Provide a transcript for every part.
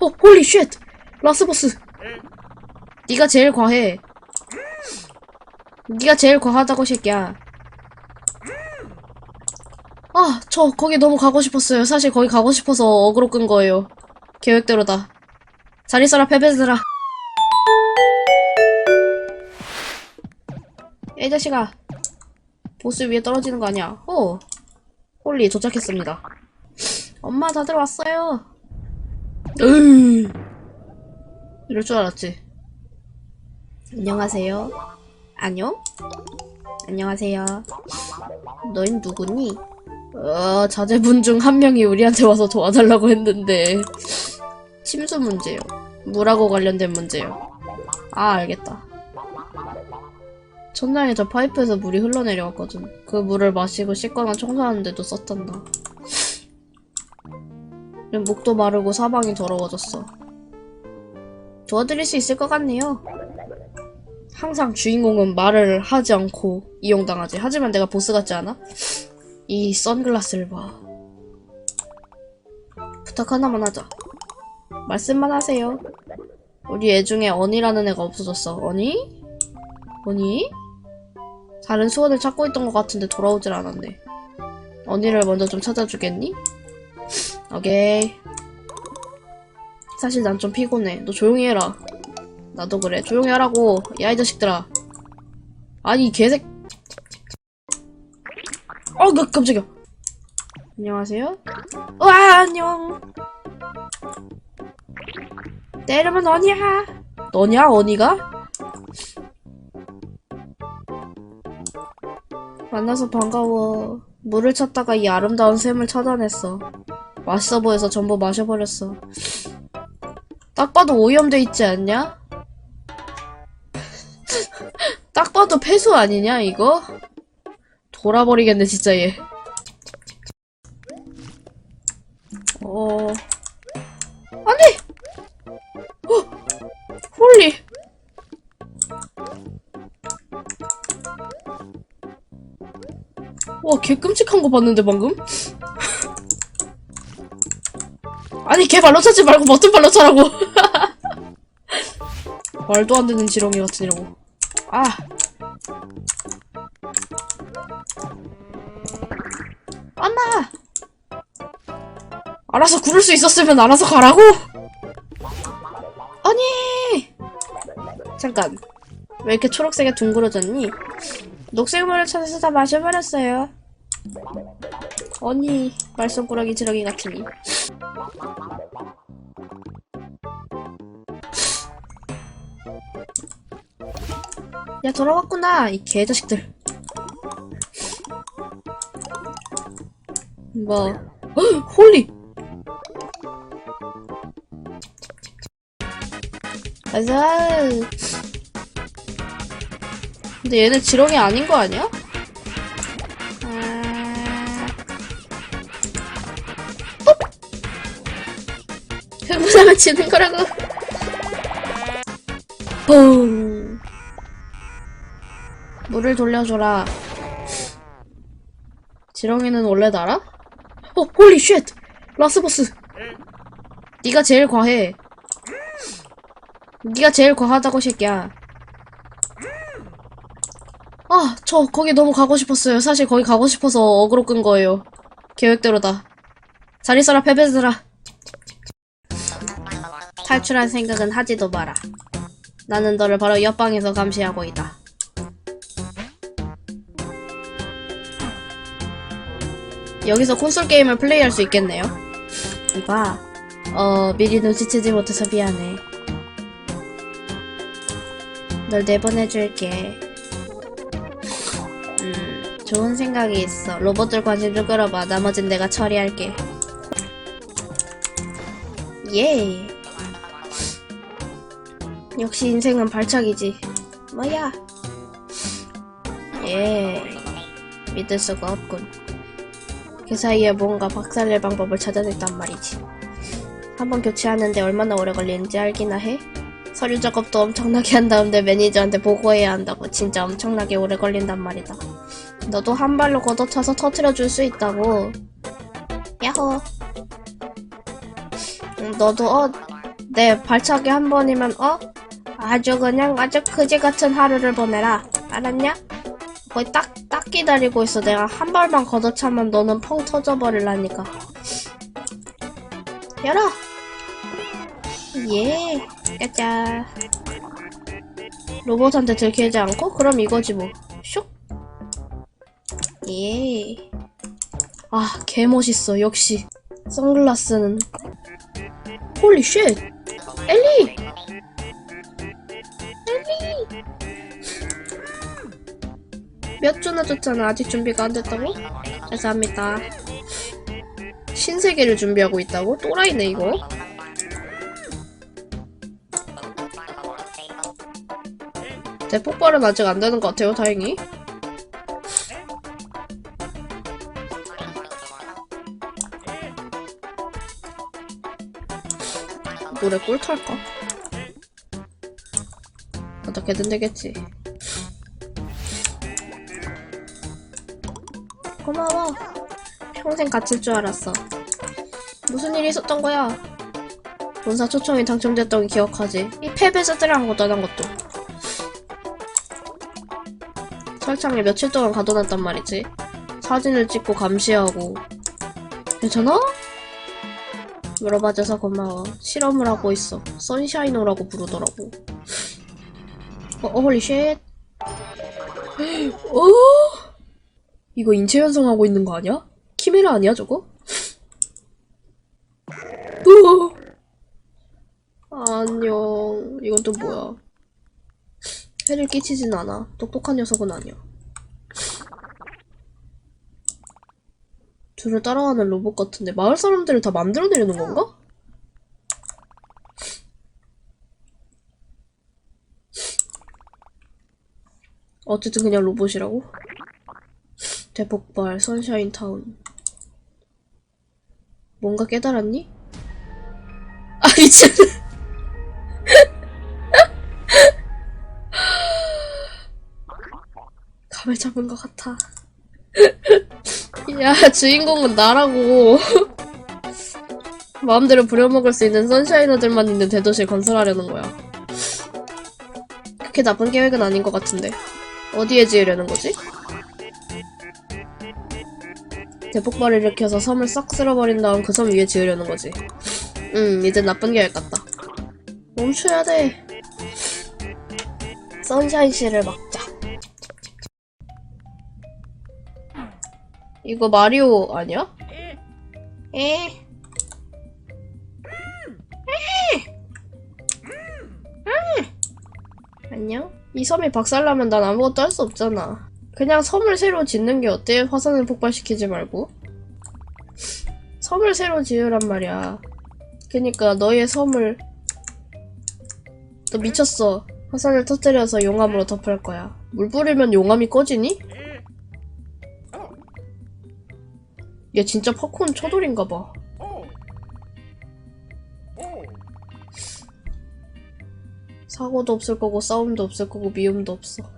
어, 홀리 쉣! 라스보스! 네가 제일 과해. 네가 제일 과하다고, 새끼야. 아, 저 거기 너무 가고 싶었어요. 사실 거기 가고 싶어서 어그로 끈 거예요. 계획대로다. 잘 있어라, 페베들아. 이 자식아. 보스 위에 떨어지는 거 아니야. 어. 홀리, 도착했습니다. 엄마, 다들 왔어요. 으 이럴 줄 알았지. 안녕하세요. 안녕? 안녕하세요. 너흰 누구니? 어, 자제분 중 한 명이 우리한테 와서 도와달라고 했는데. 침수 문제요. 물하고 관련된 문제요. 아, 알겠다. 첫날에 저 파이프에서 물이 흘러내려왔거든. 그 물을 마시고 씻거나 청소하는데도 썼단다. 목도 마르고 사방이 더러워졌어. 도와드릴 수 있을 것 같네요. 항상 주인공은 말을 하지 않고 이용당하지. 하지만 내가 보스 같지 않아? 이 선글라스를 봐. 부탁 하나만 하자. 말씀만 하세요. 우리 애 중에 언이라는 애가 없어졌어. 언이? 언이? 다른 수원을 찾고 있던 것 같은데 돌아오질 않았네. 언니를 먼저 좀 찾아주겠니? 오케이. 사실 난 좀 피곤해. 너 조용히 해라. 나도 그래. 조용히 하라고. 야, 이 자식들아. 아니, 이 개색. 어, 그, 깜짝이야. 안녕하세요? 와, 안녕. 내 이름은 언니야. 너냐, 언니가? 만나서 반가워. 물을 찾다가 이 아름다운 샘을 찾아냈어. 맛있어 보여서 전부 마셔버렸어. 딱 봐도 오염돼 있지 않냐? 딱 봐도 폐수 아니냐, 이거? 돌아버리겠네, 진짜 얘. 어. 아니! 어! 홀리! 와, 개 끔찍한 거 봤는데, 방금? 아니, 걔 발로 차지 말고 버튼 발로 차라고. 말도 안 되는 지렁이 같으냐고. 아. 엄마! 알아서 구를 수 있었으면 알아서 가라고? 아니! 잠깐. 왜 이렇게 초록색에 둥그러졌니? 녹색물을 찾아서 다 마셔버렸어요. 언니, 말썽꾸러기 지렁이 같으니. 야, 돌아왔구나, 이 개자식들. 뭐, 헉, 홀리! 가자. 근데 얘네 지렁이 아닌 거 아니야? 아... 어? 흥분하면 지는 거라고. 뿡. 물을 돌려줘라. 지렁이는 원래 날아? 어, 홀리 쉣! 라스보스! 네가 제일 과해. 네가 제일 과하다고, 새끼야. 아, 저 거기 너무 가고 싶었어요. 사실 거기 가고 싶어서 어그로 끈 거예요. 계획대로다. 잘 있어라, 페베들아. 탈출할 생각은 하지도 마라. 나는 너를 바로 옆방에서 감시하고 있다. 여기서 콘솔 게임을 플레이할 수 있겠네요. 이봐, 어, 미리 눈치채지 못해서 미안해. 널 내보내줄게. 음, 좋은 생각이 있어. 로봇들 관심 좀 끌어봐. 나머진 내가 처리할게. 예. 역시 인생은 발차기지. 뭐야? 예. 믿을 수가 없군. 그 사이에 뭔가 박살낼 방법을 찾아냈단 말이지. 한번 교체하는데 얼마나 오래 걸리는지 알기나 해? 서류 작업도 엄청나게 한 다음에 매니저한테 보고해야 한다고 진짜 엄청나게 오래 걸린단 말이다. 너도 한 발로 걷어차서 터트려 줄 수 있다고. 야호. 응, 너도 어 내 발차기 한 번이면 어? 아주 그냥 아주 그지 같은 하루를 보내라. 알았냐? 거의 딱, 딱 기다리고 있어. 내가 한 발만 걷어차면 너는 펑 터져버릴라니까. 열어! 예, 짜잔. 로봇한테 들키지 않고? 그럼 이거지 뭐. 슉! 예. 아, 개 멋있어. 역시. 선글라스는. 홀리 쉣! 엘리! 몇 주나 줬잖아. 아직 준비가 안 됐다고? 죄송합니다. 신세계를 준비하고 있다고? 또라이네, 이거. 대폭발은 아직 안 되는 것 같아요, 다행히. 노래 꿀 탈까? 어떻게든 되겠지. 고마워. 평생 갇힐 줄 알았어. 무슨 일이 있었던 거야? 본사 초청이 당첨됐던 걸 기억하지. 이 것도 안한 것도. 설창에 며칠 동안 가둬놨단 말이지. 사진을 찍고 감시하고. 괜찮아? 물어봐줘서 고마워. 실험을 하고 있어. 선샤이너라고 부르더라고. 어, 어 홀리 쉣. 어? 이거 인체 현성하고 있는 거 아니야? 키메라 아니야 저거? 으어. 안녕. 이건 또 뭐야? 해를 끼치진 않아. 똑똑한 녀석은 아니야. 둘을 따라가는 로봇 같은데 마을 사람들을 다 만들어내려는 건가? 어쨌든 그냥 로봇이라고? 대폭발, 선샤인 타운. 뭔가 깨달았니? 아, 미친. 감을 잡은 것 같아. 야, 주인공은 나라고. 마음대로 부려먹을 수 있는 선샤이너들만 있는 대도시를 건설하려는 거야. 그렇게 나쁜 계획은 아닌 것 같은데. 어디에 지으려는 거지? 대폭발을 일으켜서 섬을 싹 쓸어버린 다음 그 섬 위에 지으려는 거지. 음, 이제 나쁜 계획 같다. 멈춰야 돼. 선샤인 씨를 막자. 이거 마리오 아니야? 에. 에. 안녕? 이 섬이 박살나면 난 아무것도 할 수 없잖아. 그냥 섬을 새로 짓는 게 어때? 화산을 폭발시키지 말고. 섬을 새로 지으란 말이야. 그니까 너의 섬을 너 미쳤어. 화산을 터뜨려서 용암으로 덮을 거야. 물 뿌리면 용암이 꺼지니? 얘 진짜 팝콘 쳐돌인가 봐. 사고도 없을 거고 싸움도 없을 거고 미움도 없어.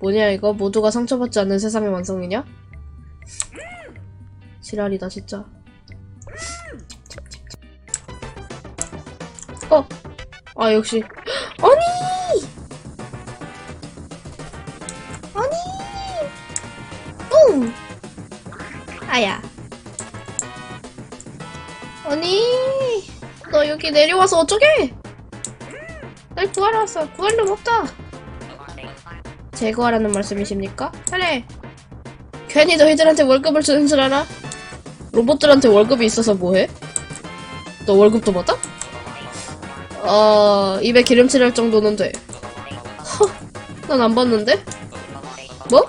뭐냐 이거? 모두가 상처받지 않는 세상의 완성이냐? 지랄이다 진짜. 어! 아 역시 아니! 아니! 응! 아야. 아니! 너 여기 내려와서 어쩌게? 날 구하러 왔어. 구할 놈 없다. 제거하라는 말씀이십니까? 그래. 괜히 너희들한테 월급을 주는 줄 알아? 로봇들한테 월급이 있어서 뭐해? 너 월급도 받아? 어, 입에 기름칠 할 정도는 돼. 허, 난 안 받는데? 뭐?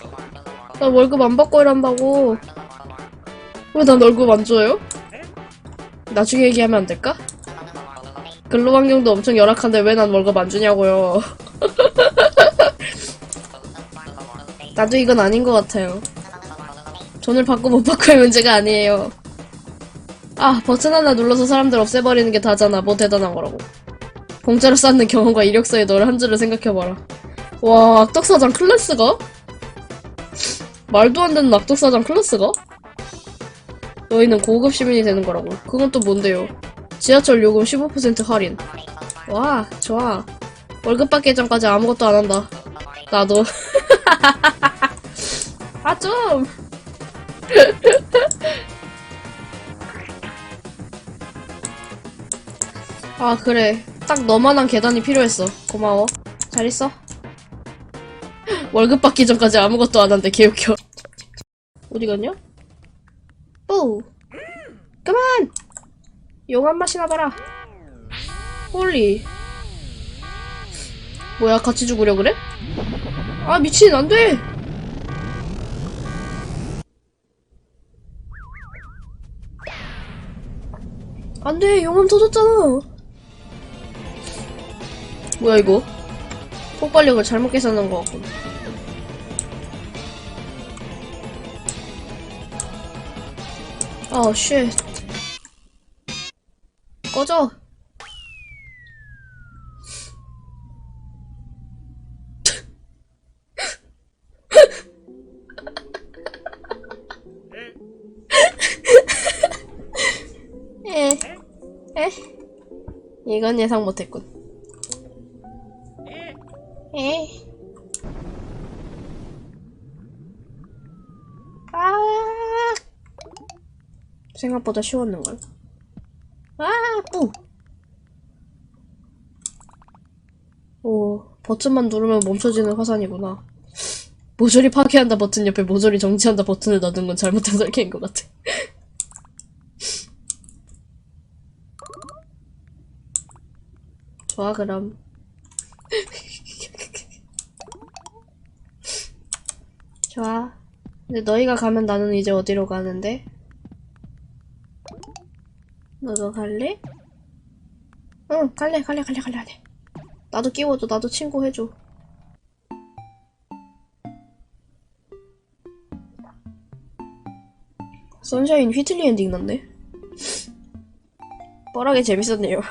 난 월급 안 받고 일한다고. 왜 난 월급 안 줘요? 나중에 얘기하면 안 될까? 근로 환경도 엄청 열악한데 왜 난 월급 안 주냐고요. 나도 이건 아닌 것 같아요. 돈을 받고 못 받고의 문제가 아니에요. 아, 버튼 하나 눌러서 사람들 없애버리는 게 다잖아. 뭐 대단한 거라고. 공짜로 쌓는 경험과 이력서에 너를 한 줄을 생각해봐라. 와, 악덕사장 클래스가? 말도 안 되는 악덕사장 클래스가? 너희는 고급 시민이 되는 거라고. 그건 또 뭔데요? 지하철 요금 15% 할인. 와, 좋아. 월급 받기 전까지 아무것도 안 한다. 나도. 아, 좀! 아, 그래. 딱 너만한 계단이 필요했어. 고마워. 잘 있어. 월급 받기 전까지 아무것도 안 한대. 개웃겨. 어디 갔냐? 뿌! 그만! 용한 맛이나 봐라. 홀리. 뭐야, 같이 죽으려 그래? 아, 미친, 안 돼! 안 돼, 용암 터졌잖아! 뭐야, 이거? 폭발력을 잘못 계산한 것 같군. 아, 쉣. 꺼져! 이건 예상 못했군. 에, 아, 생각보다 쉬웠는걸. 아, 뿌! 오, 버튼만 누르면 멈춰지는 화산이구나. 모조리 파괴한다 버튼 옆에 모조리 정지한다 버튼을 넣는 건 잘못된 설계인 것 같아. 좋아, 그럼. 좋아. 근데 너희가 가면 나는 이제 어디로 가는데? 너도 갈래? 응, 갈래, 갈래, 갈래, 갈래, 갈래. 나도 끼워줘, 나도 친구 해줘. 선샤인 휘틀리 엔딩 났네. 뻘하게 재밌었네요.